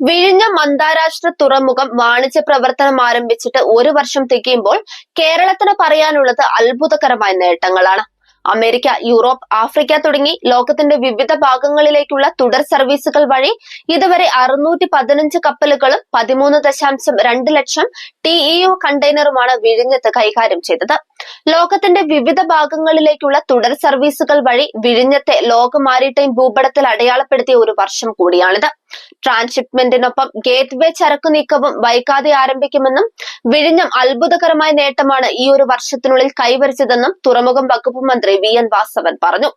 വിഴിഞ്ഞം അന്താരാഷ്ട്ര തുറമുഖം വാണിജ്യ പ്രവർത്തനം ആരംഭിച്ചിട്ട് ഒരു വർഷം തികയുമ്പോൾ കേരളത്തിന് പറയാനുള്ളത് അത്ഭുതകരമായ നേട്ടങ്ങളാണ്. അമേരിക്ക യൂറോപ്പ് ആഫ്രിക്ക തുടങ്ങി ലോകത്തിന്റെ വിവിധ ഭാഗങ്ങളിലേക്കുള്ള തുടർ സർവീസുകൾ വഴി ഇതുവരെ അറുന്നൂറ്റി പതിനഞ്ച് കപ്പലുകളും പതിമൂന്ന് ദശാംശം രണ്ട് ലക്ഷം ടി ഇ കണ്ടെയ്നറുമാണ് വിഴിഞ്ഞത്ത് കൈകാര്യം ചെയ്തത്. ലോകത്തിന്റെ വിവിധ ഭാഗങ്ങളിലേക്കുള്ള തുടർ സർവീസുകൾ വഴി വിഴിഞ്ഞത്തെ ലോക മാരിടൈം ഭൂപടത്തിൽ അടയാളപ്പെടുത്തിയ ഒരു വർഷം കൂടിയാണിത്. ട്രാൻസ്ഷിപ്മെന്റിനൊപ്പം ഗേറ്റ് വേ ചരക്കു നീക്കവും വൈകാതെ ആരംഭിക്കുമെന്നും വിഴിഞ്ഞം അത്ഭുതകരമായ നേട്ടമാണ് ഈ ഒരു വർഷത്തിനുള്ളിൽ കൈവരിച്ചതെന്നും തുറമുഖം വകുപ്പ് മന്ത്രി വി എൻ വാസവൻ പറഞ്ഞു.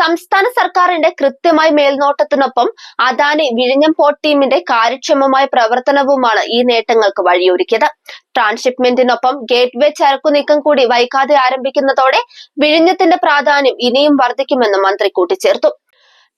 സംസ്ഥാന സർക്കാരിന്റെ കൃത്യമായ മേൽനോട്ടത്തിനൊപ്പം അദാനി വിഴിഞ്ഞം പോർട്ട് ടീമിന്റെ കാര്യക്ഷമമായ പ്രവർത്തനവുമാണ് ഈ നേട്ടങ്ങൾക്ക് വഴിയൊരുക്കിയത്. ട്രാൻസ്ഷിപ്മെന്റിനൊപ്പം ഗേറ്റ് വേ ചരക്കു നീക്കം കൂടി വൈകാതെ ആരംഭിക്കുന്നതോടെ വിഴിഞ്ഞത്തിന്റെ പ്രാധാന്യം ഇനിയും വർദ്ധിക്കുമെന്നും മന്ത്രി കൂട്ടിച്ചേർത്തു.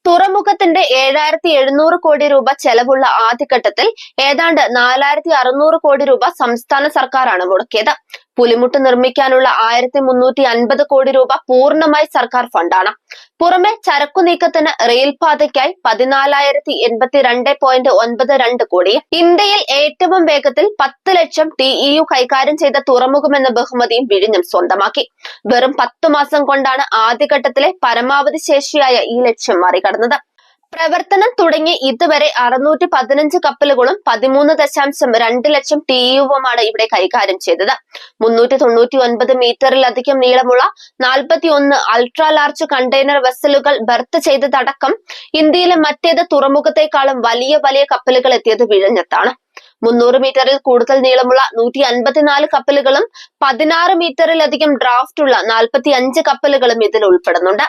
തുറമുഖത്തിന്റെ ഏഴായിരത്തി എഴുന്നൂറ് കോടി രൂപ ചെലവുള്ള ആദ്യഘട്ടത്തിൽ ഏതാണ്ട് നാലായിരത്തി അറുന്നൂറ് കോടി രൂപ സംസ്ഥാന സർക്കാരാണ് മുടക്കിയത്. പുലിമുട്ട് നിർമ്മിക്കാനുള്ള ആയിരത്തി മുന്നൂറ്റി അൻപത് കോടി രൂപ പൂർണമായി സർക്കാർ ഫണ്ടാണ്. പുറമെ ചരക്കു നീക്കത്തിന് റെയിൽപാതയ്ക്കായി പതിനാലായിരത്തി എൺപത്തിരണ്ട് പോയിന്റ് ഒൻപത് രണ്ട് കോടി. ഇന്ത്യയിൽ ഏറ്റവും വേഗത്തിൽ പത്ത് ലക്ഷം ടി ഇ യു കൈകാര്യം ചെയ്ത തുറമുഖമെന്ന ബഹുമതിയും വിഴിഞ്ഞം സ്വന്തമാക്കി. വെറും പത്തു മാസം കൊണ്ടാണ് ആദ്യഘട്ടത്തിലെ പരമാവധി ശേഷിയായ ഈ ലക്ഷ്യം മറികടന്നത്. പ്രവർത്തനം തുടങ്ങി ഇതുവരെ അറുന്നൂറ്റി പതിനഞ്ച് കപ്പലുകളും പതിമൂന്ന് ദശാംശം രണ്ട് ലക്ഷം ടി യുവുമാണ് ഇവിടെ കൈകാര്യം ചെയ്തത്. മുന്നൂറ്റി തൊണ്ണൂറ്റി ഒൻപത് മീറ്ററിലധികം നീളമുള്ള നാൽപ്പത്തി ഒന്ന് അൾട്രാ ലാർജ് കണ്ടെയ്നർ വെസലുകൾ ബർത്ത് ചെയ്തതടക്കം ഇന്ത്യയിലെ മറ്റേത് തുറമുഖത്തേക്കാളും വലിയ വലിയ കപ്പലുകൾ എത്തിയത് വിഴിഞ്ഞത്താണ്. മുന്നൂറ് മീറ്ററിൽ കൂടുതൽ നീളമുള്ള നൂറ്റി അൻപത്തിനാല് കപ്പലുകളും പതിനാറ് മീറ്ററിലധികം ഡ്രാഫ്റ്റ് ഉള്ള നാൽപ്പത്തി അഞ്ച് കപ്പലുകളും ഇതിൽ ഉൾപ്പെടുന്നുണ്ട്.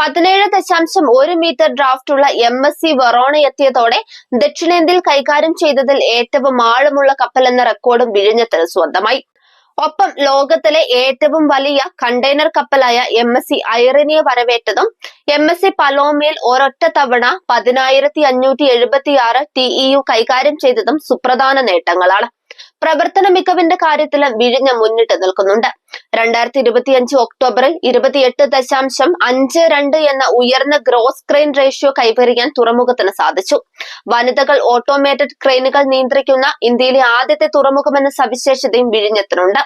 പതിനേഴ് ദശാംശം ഒരു മീറ്റർ ഡ്രാഫ്റ്റ് ഉള്ള എം എസ് സി വെറോണ എത്തിയതോടെ ദക്ഷിണേന്ത്യയിൽ കൈകാര്യം ചെയ്തതിൽ ഏറ്റവും ആഴമുള്ള കപ്പൽ എന്ന റെക്കോർഡും വിഴിഞ്ഞത്തിൽ സ്വന്തമായി. ഒപ്പം ലോകത്തിലെ ഏറ്റവും വലിയ കണ്ടെയ്നർ കപ്പലായ എം എസ് സി ഐറിനിയെ വരവേറ്റതും എം എസ് സി പലോമയിൽ ഒരൊറ്റ തവണ പതിനായിരത്തി അഞ്ഞൂറ്റി എഴുപത്തി ആറ് ടി ഇ യു കൈകാര്യം ചെയ്തതും സുപ്രധാന നേട്ടങ്ങളാണ്. പ്രവർത്തന മികവിന്റെ കാര്യത്തിലും വിഴിഞ്ഞ മുന്നിട്ട് നിൽക്കുന്നുണ്ട്. രണ്ടായിരത്തി ഇരുപത്തിയഞ്ച് ഒക്ടോബറിൽ ഇരുപത്തിയെട്ട് ദശാംശം അഞ്ച് രണ്ട് എന്ന ഉയർന്ന ഗ്രോസ് ക്രെയിൻ റേഷ്യോ കൈവരിക്കാൻ തുറമുഖത്തിന് സാധിച്ചു. വനിതകൾ ഓട്ടോമേറ്റഡ് ക്രെയിനുകൾ നിയന്ത്രിക്കുന്ന ഇന്ത്യയിലെ ആദ്യത്തെ തുറമുഖമെന്ന സവിശേഷതയും വിഴിഞ്ഞത്തിനുണ്ട്.